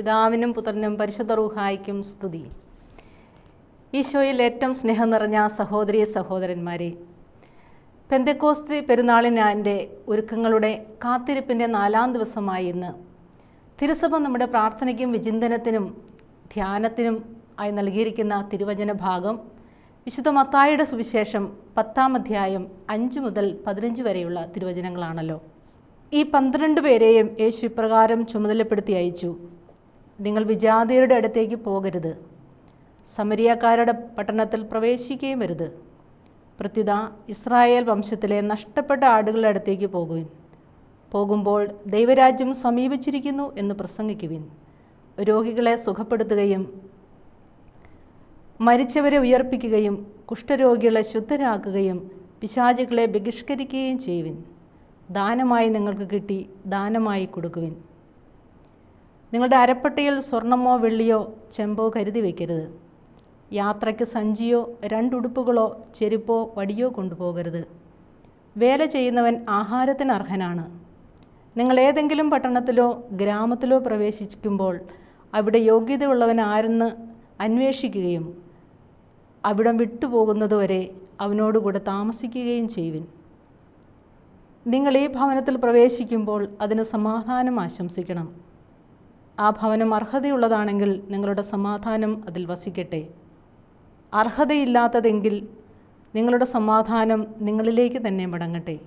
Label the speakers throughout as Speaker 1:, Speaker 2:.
Speaker 1: പിതാവിനും പുത്രനും പരിശുദ്ധ റൂഹായിക്കും സ്തുതി. ഈശോയിൽ ഏറ്റവും സ്നേഹം നിറഞ്ഞ സഹോദരി സഹോദരന്മാരെ പെന്തക്കോസ്തി പെരുന്നാളിനാന്റെ ഒരുക്കങ്ങളുടെ കാത്തിരിപ്പിന്റെ നാലാം ദിവസമായി ഇന്ന് തിരുസഭ നമ്മുടെ പ്രാർത്ഥനയ്ക്കും വിചിന്തനത്തിനും ധ്യാനത്തിനും ആയി നൽകിയിരിക്കുന്ന തിരുവചന ഭാഗം വിശുദ്ധ മത്തായിയുടെ സുവിശേഷം പത്താം അധ്യായം അഞ്ച് മുതൽ പതിനഞ്ച് വരെയുള്ള തിരുവചനങ്ങളാണല്ലോ. ഈ പന്ത്രണ്ട് പേരെയും യേശു ഇപ്രകാരം ചുമതലപ്പെടുത്തി അയച്ചു. നിങ്ങൾ വിജാതിയരുടെ അടുത്തേക്ക് പോകരുത്. സമരിയക്കാരുടെ പട്ടണത്തിൽ പ്രവേശിക്കുകയും വരുത്. പ്രത്യുത ഇസ്രായേൽ വംശത്തിലെ നഷ്ടപ്പെട്ട ആടുകളുടെ അടുത്തേക്ക് പോകുവിൻ. പോകുമ്പോൾ ദൈവരാജ്യം സമീപിച്ചിരിക്കുന്നു എന്ന് പ്രസംഗിക്കുവിൻ. രോഗികളെ സുഖപ്പെടുത്തുകയും മരിച്ചവരെ ഉയർപ്പിക്കുകയും കുഷ്ഠരോഗികളെ ശുദ്ധരാക്കുകയും പിശാചുകളെ ബഹിഷ്കരിക്കുകയും ചെയ്യുവിൻ. ദാനമായി നിങ്ങൾക്ക് കിട്ടി ദാനമായി കൊടുക്കുവിൻ. നിങ്ങളുടെ അരപ്പട്ടയിൽ സ്വർണമോ വെള്ളിയോ ചെമ്പോ കരുതി വയ്ക്കരുത് യാത്രയ്ക്ക് സഞ്ചിയോ രണ്ടുടുപ്പുകളോ ചെരുപ്പോ വടിയോ കൊണ്ടുപോകരുത്. വേല ചെയ്യുന്നവൻ ആഹാരത്തിന് അർഹനാണ്. നിങ്ങൾ ഏതെങ്കിലും പട്ടണത്തിലോ ഗ്രാമത്തിലോ പ്രവേശിക്കുമ്പോൾ അവിടെ യോഗ്യതയുള്ളവൻ ആരെന്ന് അന്വേഷിക്കുകയും അവിടം വിട്ടുപോകുന്നതുവരെ അവനോടുകൂടെ താമസിക്കുകയും ചെയ്യുവിൻ. നിങ്ങൾ ഈ ഭവനത്തിൽ പ്രവേശിക്കുമ്പോൾ അതിന് സമാധാനം ആശംസിക്കണം. ആ ഭവനം അർഹതയുള്ളതാണെങ്കിൽ നിങ്ങളുടെ സമാധാനം അതിൽ വസിക്കട്ടെ. അർഹതയില്ലാത്തതെങ്കിൽ നിങ്ങളുടെ സമാധാനം നിങ്ങളിലേക്ക് തന്നെ മടങ്ങട്ടെ.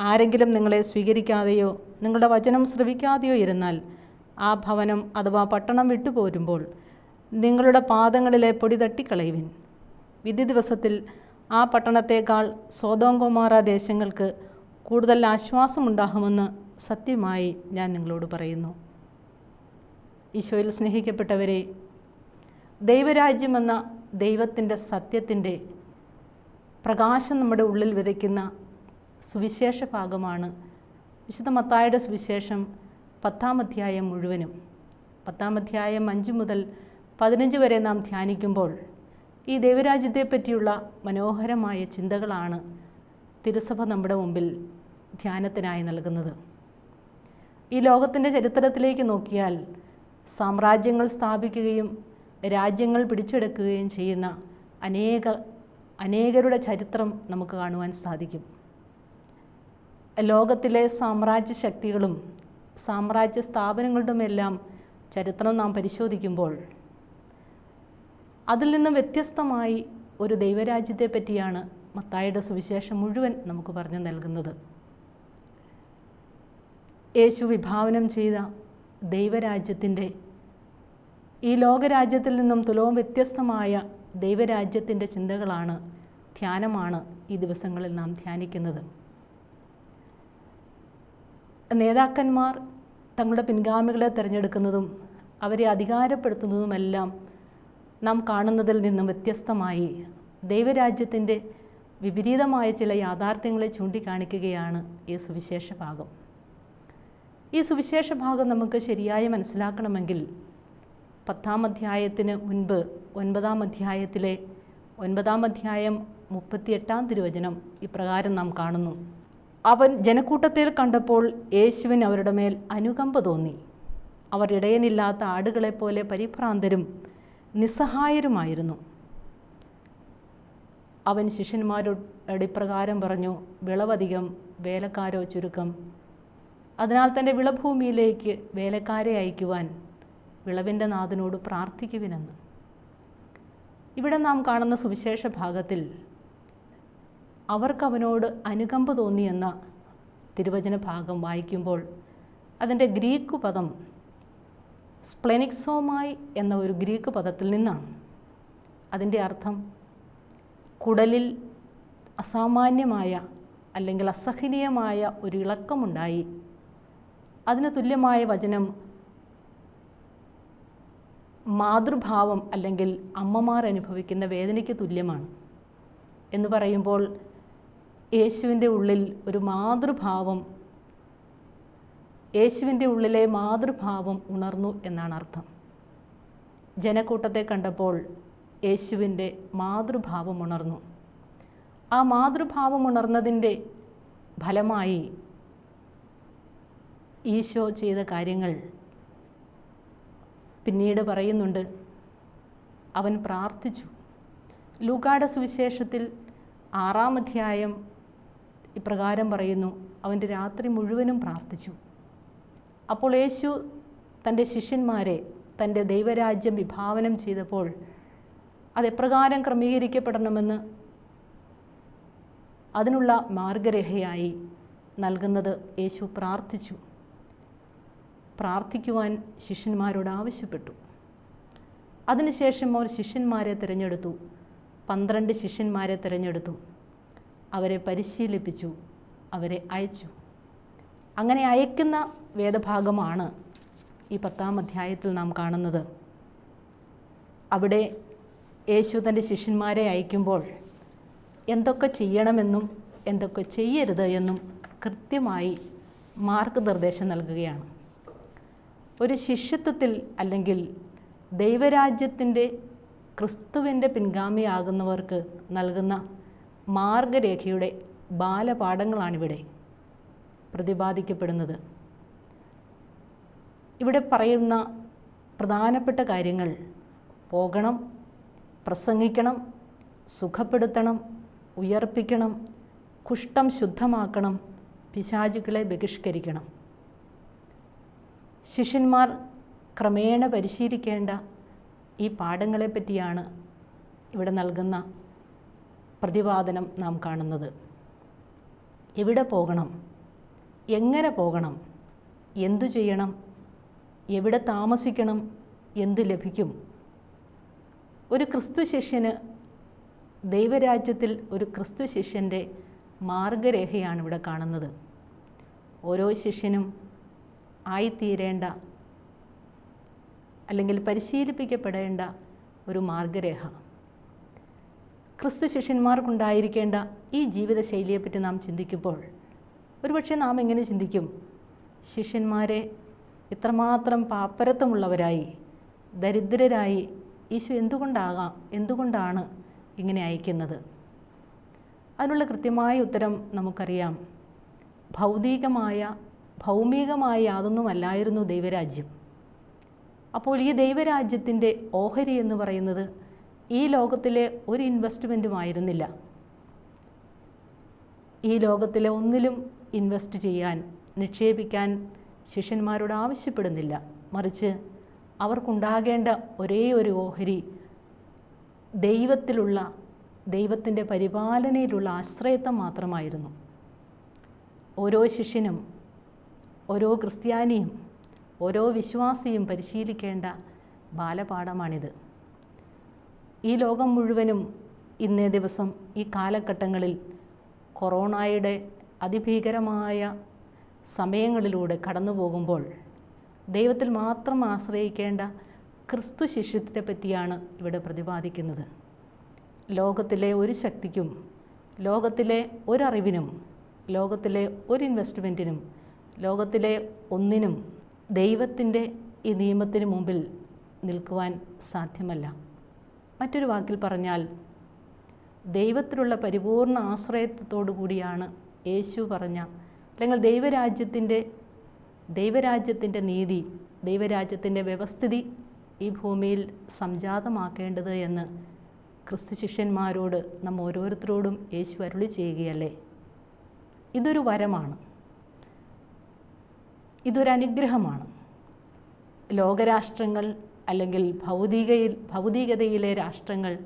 Speaker 1: ആരെങ്കിലും നിങ്ങളെ സ്വീകരിക്കാതെയോ നിങ്ങളുടെ വചനം ശ്രവിക്കാതെയോ ഇരുന്നാൽ ആ ഭവനം അഥവാ പട്ടണം വിട്ടുപോരുമ്പോൾ നിങ്ങളുടെ പാദങ്ങളിലെ പൊടി തട്ടിക്കളയുവിൻ. വിധി ദിവസത്തിൽ ആ പട്ടണത്തേക്കാൾ സോതോങ്കോമാറ ദേശങ്ങൾക്ക് കൂടുതൽ ആശ്വാസമുണ്ടാകുമെന്ന് സത്യമായി ഞാൻ നിങ്ങളോട് പറയുന്നു. ഈശോയിൽ സ്നേഹിക്കപ്പെട്ടവരെ ദൈവരാജ്യമെന്ന ദൈവത്തിന്റെ സത്യത്തിന്റെ പ്രകാശം നമ്മുടെ ഉള്ളിൽ വിതയ്ക്കുന്ന സുവിശേഷ ഭാഗമാണ് വിശുദ്ധ മത്തായുടെ സുവിശേഷം പത്താം അധ്യായം മുഴുവനും. പത്താം അധ്യായം അഞ്ച് മുതൽ പതിനഞ്ച് വരെ നാം ധ്യാനിക്കുമ്പോൾ ഈ ദൈവരാജ്യത്തെ പറ്റിയുള്ള മനോഹരമായ ചിന്തകളാണ് തിരുസഭ നമ്മുടെ മുമ്പിൽ ധ്യാനത്തിനായി നൽകുന്നത്. ഈ ലോകത്തിന്റെ ചരിത്രത്തിലേക്ക് നോക്കിയാൽ സാമ്രാജ്യങ്ങൾ സ്ഥാപിക്കുകയും രാജ്യങ്ങൾ പിടിച്ചെടുക്കുകയും ചെയ്യുന്ന അനേക അനേകരുടെ ചരിത്രം നമുക്ക് കാണുവാൻ സാധിക്കും. ലോകത്തിലെ സാമ്രാജ്യ ശക്തികളും സാമ്രാജ്യ സ്ഥാപനങ്ങളുടെയുമെല്ലാം ചരിത്രം നാം പരിശോധിക്കുമ്പോൾ അതിൽ നിന്ന് വ്യത്യസ്തമായി ഒരു ദൈവരാജ്യത്തെ പറ്റിയാണ് മത്തായുടെ സുവിശേഷം മുഴുവൻ നമുക്ക് പറഞ്ഞു നൽകുന്നത്. യേശു വിഭാവനം ചെയ്ത ദൈവരാജ്യത്തിന്റെ ഈ ലോകരാജ്യത്തിൽ നിന്നും തുലവും വ്യത്യസ്തമായ ദൈവരാജ്യത്തിന്റെ ചിന്തകളാണ് ധ്യാനമാണ് ഈ ദിവസങ്ങളിൽ നാം ധ്യാനിക്കുന്നത്. നേതാക്കന്മാർ തങ്ങളുടെ പിൻഗാമികളെ തിരഞ്ഞെടുക്കുന്നതും അവരെ അധികാരപ്പെടുത്തുന്നതുമെല്ലാം നാം കാണുന്നതിൽ നിന്നും വ്യത്യസ്തമായി ദൈവരാജ്യത്തിന്റെ വിപരീതമായ ചില യാഥാർത്ഥ്യങ്ങളെ ചൂണ്ടിക്കാണിക്കുകയാണ് ഈ സുവിശേഷ ഭാഗം. ഈ സുവിശേഷ ഭാഗം നമുക്ക് ശരിയായി മനസ്സിലാക്കണമെങ്കിൽ പത്താം അധ്യായത്തിന് മുൻപ് ഒൻപതാം അധ്യായത്തിലെ ഒൻപതാം അധ്യായം മുപ്പത്തിയെട്ടാം തിരുവചനം ഇപ്രകാരം നാം കാണുന്നു. അവൻ ജനക്കൂട്ടത്തിൽ കണ്ടപ്പോൾ യേശുവിന് അവരുടെ മേൽ അനുകമ്പ തോന്നി. അവർ ഇടയനില്ലാത്ത ആടുകളെപ്പോലെ പരിഭ്രാന്തരും നിസ്സഹായരുമായിരുന്നു. അവൻ ശിഷ്യന്മാരോട് ഇപ്രകാരം പറഞ്ഞു വിളവധികം വേലക്കാരോ ചുരുക്കം അതിനാൽ തന്റെ വിളഭൂമിയിലേക്ക് വേലക്കാരെ അയക്കുവാൻ വിളവിന്റെ നാഥനോട് പ്രാർത്ഥിക്കുവിനെന്ന്. ഇവിടെ നാം കാണുന്ന സുവിശേഷ ഭാഗത്തിൽ അവർക്ക് അവനോട് അനുകമ്പ തോന്നിയെന്ന തിരുവചന ഭാഗം വായിക്കുമ്പോൾ അതിന്റെ ഗ്രീക്ക് പദം സ്പ്ലെനിക്സോമായി എന്ന ഒരു ഗ്രീക്ക് പദത്തിൽ നിന്നാണ്. അതിന്റെ അർത്ഥം കുടലിൽ അസാമാന്യമായ അല്ലെങ്കിൽ അസഹനീയമായ ഒരു ഇളക്കമുണ്ടായി. അതിന് തുല്യമായ വചനം മാതൃഭാവം അല്ലെങ്കിൽ അമ്മമാർ അനുഭവിക്കുന്ന വേദനയ്ക്ക് തുല്യമാണ്. എന്ന് പറയുമ്പോൾ യേശുവിന്റെ ഉള്ളിൽ ഒരു മാതൃഭാവം യേശുവിന്റെ ഉള്ളിലെ മാതൃഭാവം ഉണർന്നു എന്നാണ് അർത്ഥം. ജനക്കൂട്ടത്തെ കണ്ടപ്പോൾ യേശുവിന്റെ മാതൃഭാവം ഉണർന്നു. ആ മാതൃഭാവം ഉണർന്നതിന്റെ ഫലമായി ഈശോ ചെയ്ത കാര്യങ്ങൾ പിന്നീട് പറയുന്നുണ്ട് അവൻ പ്രാർത്ഥിച്ചു. ലൂക്കാട സുവിശേഷത്തിൽ ആറാം അധ്യായം ഇപ്രകാരം പറയുന്നു അവന്റെ രാത്രി മുഴുവനും പ്രാർത്ഥിച്ചു. അപ്പോൾ യേശു തന്റെ ശിഷ്യന്മാരെ തന്റെ ദൈവരാജ്യം വിഭാവനം ചെയ്തപ്പോൾ അതെപ്രകാരം ക്രമീകരിക്കപ്പെടണമെന്ന് അതിനുള്ള മാർഗരേഖയായി നൽകുന്നത് യേശു പ്രാർത്ഥിച്ചു. പ്രാർത്ഥിക്കുവാൻ ശിഷ്യന്മാരോട് ആവശ്യപ്പെട്ടു. അതിനുശേഷം അവർ ശിഷ്യന്മാരെ തിരഞ്ഞെടുത്തു. പന്ത്രണ്ട് ശിഷ്യന്മാരെ തിരഞ്ഞെടുത്തു. അവരെ പരിശീലിപ്പിച്ചു. അവരെ അയച്ചു. അങ്ങനെ അയക്കുന്ന വേദഭാഗമാണ് ഈ പത്താം അധ്യായത്തിൽ നാം കാണുന്നത്. അവിടെ യേശു തന്റെ ശിഷ്യന്മാരെ അയക്കുമ്പോൾ എന്തൊക്കെ ചെയ്യണമെന്നും എന്തൊക്കെ ചെയ്യരുത് എന്നും കൃത്യമായി മാർഗനിർദ്ദേശം നൽകുകയാണ്. ഒരു ശിഷ്യത്വത്തിൽ അല്ലെങ്കിൽ ദൈവരാജ്യത്തിന്റെ ക്രിസ്തുവിന്റെ പിൻഗാമിയാകുന്നവർക്ക് നൽകുന്ന മാർഗരേഖയുടെ ബാലപാഠങ്ങളാണിവിടെ പ്രതിപാദിക്കപ്പെടുന്നത്. ഇവിടെ പറയുന്ന പ്രധാനപ്പെട്ട കാര്യങ്ങൾ പോകണം പ്രസംഗിക്കണം സുഖപ്പെടുത്തണം ഉയർപ്പിക്കണം കുഷ്ഠം ശുദ്ധമാക്കണം പിശാചുക്കളെ ബഹിഷ്കരിക്കണം. ശിഷ്യന്മാർ ക്രമേണ പരിശീലിക്കേണ്ട ഈ പാഠങ്ങളെ പറ്റിയാണ് ഇവിടെ നൽകുന്ന പ്രതിപാദനം നാം കാണുന്നത്. എവിടെ പോകണം? എങ്ങനെ പോകണം? എന്തു ചെയ്യണം? എവിടെ താമസിക്കണം? എന്ത് ലഭിക്കും? ഒരു ക്രിസ്തു ശിഷ്യന് ദൈവരാജ്യത്തിൽ ഒരു ക്രിസ്തു ശിഷ്യന്റെ മാർഗരേഖയാണ് ഇവിടെ കാണുന്നത്. ഓരോ ശിഷ്യനും ആയിത്തീരേണ്ട. അല്ലെങ്കിൽ പരിശീലിപ്പിക്കപ്പെടേണ്ട ഒരു മാർഗരേഖ. ക്രിസ്തു ശിഷ്യന്മാർക്കുണ്ടായിരിക്കേണ്ട ഈ ജീവിതശൈലിയെപ്പറ്റി നാം ചിന്തിക്കുമ്പോൾ ഒരുപക്ഷെ നാം എങ്ങനെ ചിന്തിക്കും? ശിഷ്യന്മാരെ ഇത്രമാത്രം പാപ്പരത്വമുള്ളവരായി ദരിദ്രരായി ഈശോ എന്തുകൊണ്ടാകാം എന്തുകൊണ്ടാണ് ഇങ്ങനെ അയക്കുന്നത്? അതിനുള്ള കൃത്യമായ ഉത്തരം നമുക്കറിയാം. ഭൗതികമായ ഭൗമികമായ യാതൊന്നുമല്ലായിരുന്നു ദൈവരാജ്യം. അപ്പോൾ ഈ ദൈവരാജ്യത്തിന്റെ ഓഹരി എന്ന് പറയുന്നത് ഈ ലോകത്തിലെ ഒരു ഇൻവെസ്റ്റ്മെന്റും ആയിരുന്നില്ല. ഈ ലോകത്തിലെ ഒന്നിലും ഇൻവെസ്റ്റ് ചെയ്യാൻ നിക്ഷേപിക്കാൻ ശിഷ്യന്മാരോട് ആവശ്യപ്പെടുന്നില്ല. മറിച്ച് അവർക്കുണ്ടാകേണ്ട ഒരേ ഒരു ഓഹരി ദൈവത്തിലുള്ള ദൈവത്തിന്റെ പരിപാലനയിലുള്ള ആശ്രയത്വം മാത്രമായിരുന്നു. ഓരോ ശിഷ്യനും ഓരോ ക്രിസ്ത്യാനിയും ഓരോ വിശ്വാസിയും പരിശീലിക്കേണ്ട ബാലപാഠമാണിത്. ഈ ലോകം മുഴുവനും ഇന്നേ ദിവസം ഈ കാലഘട്ടങ്ങളിൽ കൊറോണയുടെ അതിഭീകരമായ സമയങ്ങളിലൂടെ കടന്നു പോകുമ്പോൾ ദൈവത്തിൽ മാത്രം ആശ്രയിക്കേണ്ട ക്രിസ്തു ശിഷ്യത്തെ പറ്റിയാണ് ഇവിടെ പ്രതിപാദിക്കുന്നത്. ലോകത്തിലെ ഒരു ശക്തിക്കും ലോകത്തിലെ ഒരറിവിനും ലോകത്തിലെ ഒരു ഇൻവെസ്റ്റ്മെന്റിനും ലോകത്തിലെ ഒന്നിനും ദൈവത്തിന്റെ ഈ നിയമത്തിന് മുമ്പിൽ നിൽക്കുവാൻ സാധ്യമല്ല. മറ്റൊരു വാക്കിൽ പറഞ്ഞാൽ ദൈവത്തിലുള്ള പരിപൂർണ ആശ്രയത്വത്തോടു കൂടിയാണ് യേശു പറഞ്ഞ അല്ലെങ്കിൽ ദൈവരാജ്യത്തിന്റെ ദൈവരാജ്യത്തിന്റെ നീതി ദൈവരാജ്യത്തിന്റെ വ്യവസ്ഥിതി ഈ ഭൂമിയിൽ സംജാതമാക്കേണ്ടത് എന്ന് ക്രിസ്തു ശിഷ്യന്മാരോട് നമ്മ ഓരോരുത്തരോടും യേശു അരുളി ചെയ്യുകയല്ലേ? ഇതൊരു വരമാണ്. ഇതൊരു അനുഗ്രഹമാണ് ലോകരാഷ്ട്രങ്ങൾ അല്ലെങ്കിൽ ഭൗതികയിൽ ഭൗതികതയിലെ രാഷ്ട്രങ്ങൾ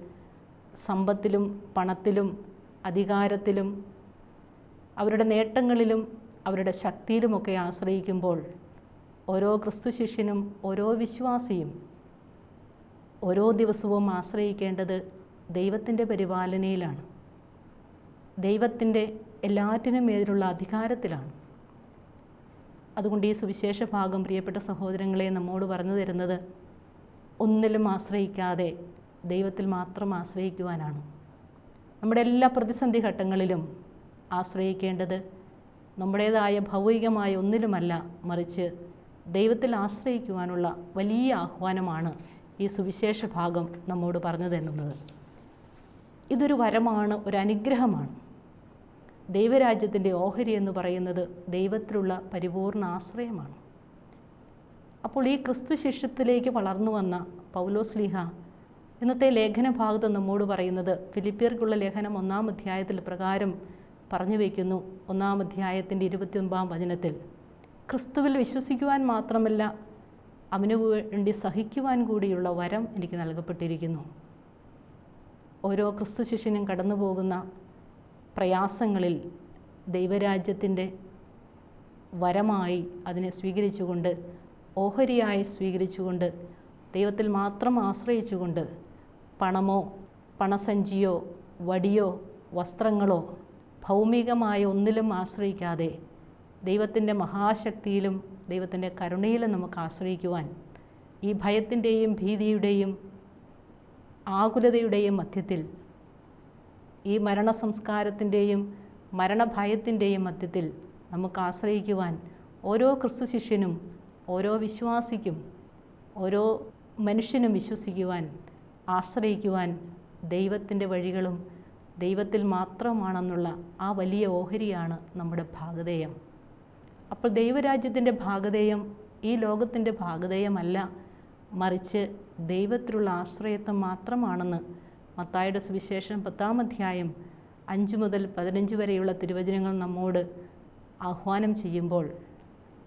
Speaker 1: സമ്പത്തിലും പണത്തിലും അധികാരത്തിലും അവരുടെ നേട്ടങ്ങളിലും അവരുടെ ശക്തിയിലുമൊക്കെ ആശ്രയിക്കുമ്പോൾ ഓരോ ക്രിസ്തു ശിഷ്യനും ഓരോ വിശ്വാസിയും ഓരോ ദിവസവും ആശ്രയിക്കേണ്ടത് ദൈവത്തിന്റെ പരിപാലനയിലാണ്. ദൈവത്തിന്റെ എല്ലാറ്റിനും മേലുള്ള അധികാരത്തിലാണ്. അതുകൊണ്ട് ഈ സുവിശേഷ ഭാഗം പ്രിയപ്പെട്ട സഹോദരങ്ങളെ നമ്മോട് പറഞ്ഞു തരുന്നത് ഒന്നിലും ആശ്രയിക്കാതെ ദൈവത്തിൽ മാത്രം ആശ്രയിക്കുവാനാണ്. നമ്മുടെ എല്ലാ പ്രതിസന്ധി ഘട്ടങ്ങളിലും ആശ്രയിക്കേണ്ടത് നമ്മുടേതായ ഭൗതികമായ ഒന്നിലുമല്ല മറിച്ച് ദൈവത്തിൽ ആശ്രയിക്കുവാനുള്ള വലിയ ആഹ്വാനമാണ് ഈ സുവിശേഷ ഭാഗം നമ്മോട് പറഞ്ഞു തരുന്നത്. ഇതൊരു വരമാണ് ഒരു അനുഗ്രഹമാണ്. ദൈവരാജ്യത്തിന്റെ ഓഹരി എന്ന് പറയുന്നത് ദൈവത്തിലുള്ള പരിപൂർണ ആശ്രയമാണ്. അപ്പോൾ ഈ ക്രിസ്തു ശിഷ്യത്തിലേക്ക് വളർന്നു വന്ന പൗലോസ് ലീഹ ഇന്നത്തെ ലേഖന ഭാഗത്ത് നമ്മോട് പറയുന്നത് ഫിലിപ്പിയർക്കുള്ള ലേഖനം ഒന്നാം അധ്യായത്തിൽ പ്രകാരം പറഞ്ഞു വയ്ക്കുന്നു. ഒന്നാം അധ്യായത്തിന്റെ ഇരുപത്തിയൊൻപതാം വചനത്തിൽ ക്രിസ്തുവിൽ വിശ്വസിക്കുവാൻ മാത്രമല്ല അവന് വേണ്ടി സഹിക്കുവാൻ കൂടിയുള്ള വരം എനിക്ക് നൽകപ്പെട്ടിരിക്കുന്നു. ഓരോ ക്രിസ്തു ശിഷ്യനും കടന്നു പോകുന്ന പ്രയാസങ്ങളിൽ ദൈവരാജ്യത്തിന്റെ വരമായി അതിനെ സ്വീകരിച്ചുകൊണ്ട് ഓഹരിയായി സ്വീകരിച്ചുകൊണ്ട് ദൈവത്തിൽ മാത്രം ആശ്രയിച്ചുകൊണ്ട് പണമോ പണസഞ്ചിയോ വടിയോ വസ്ത്രങ്ങളോ ഭൗമികമായ ഒന്നിലും ആശ്രയിക്കാതെ ദൈവത്തിന്റെ മഹാശക്തിയിലും ദൈവത്തിന്റെ കരുണയിലും നമുക്ക് ആശ്രയിക്കുവാൻ ഈ ഭയത്തിന്റെയും ഭീതിയുടെയും ആകുലതയുടെയും മധ്യത്തിൽ ഈ മരണ സംസ്കാരത്തിന്റെയും മരണഭയത്തിന്റെയും മധ്യത്തിൽ നമുക്ക് ആശ്രയിക്കുവാൻ ഓരോ ക്രിസ്തു ശിഷ്യനും ഓരോ വിശ്വാസിക്കും ഓരോ മനുഷ്യനും വിശ്വസിക്കുവാൻ ആശ്രയിക്കുവാൻ ദൈവത്തിന്റെ വഴികളും ദൈവത്തിൽ മാത്രമാണെന്നുള്ള ആ വലിയ ഓഹരിയാണ് നമ്മുടെ ഭാഗധേയം. അപ്പോൾ ദൈവരാജ്യത്തിന്റെ ഭാഗധേയം ഈ ലോകത്തിന്റെ ഭാഗധേയമല്ല മറിച്ച് ദൈവത്തിലുള്ള ആശ്രയത്വം മാത്രമാണെന്ന് മത്തായുടെ സുവിശേഷം പത്താം അധ്യായം അഞ്ച് മുതൽ പതിനഞ്ച് വരെയുള്ള തിരുവചനങ്ങൾ നമ്മോട് ആഹ്വാനം ചെയ്യുമ്പോൾ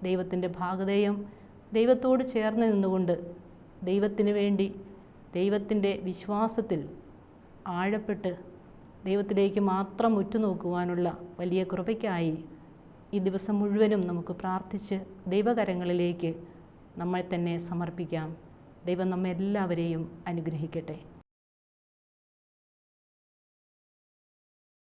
Speaker 1: ദൈവത്തിന്റെ ഭാഗതേയം ദൈവത്തോട് ചേർന്ന് നിന്നുകൊണ്ട് ദൈവത്തിന് വേണ്ടി ദൈവത്തിന്റെ വിശ്വാസത്തിൽ ആഴപ്പെട്ട് ദൈവത്തിലേക്ക് മാത്രം ഉറ്റുനോക്കുവാനുള്ള വലിയ കൃപയ്ക്കായി ഈ ദിവസം മുഴുവനും നമുക്ക് പ്രാർത്ഥിച്ച് ദൈവകരങ്ങളിലേക്ക് നമ്മെ തന്നെ സമർപ്പിക്കാം. ദൈവം നമ്മെല്ലാവരെയും അനുഗ്രഹിക്കട്ടെ.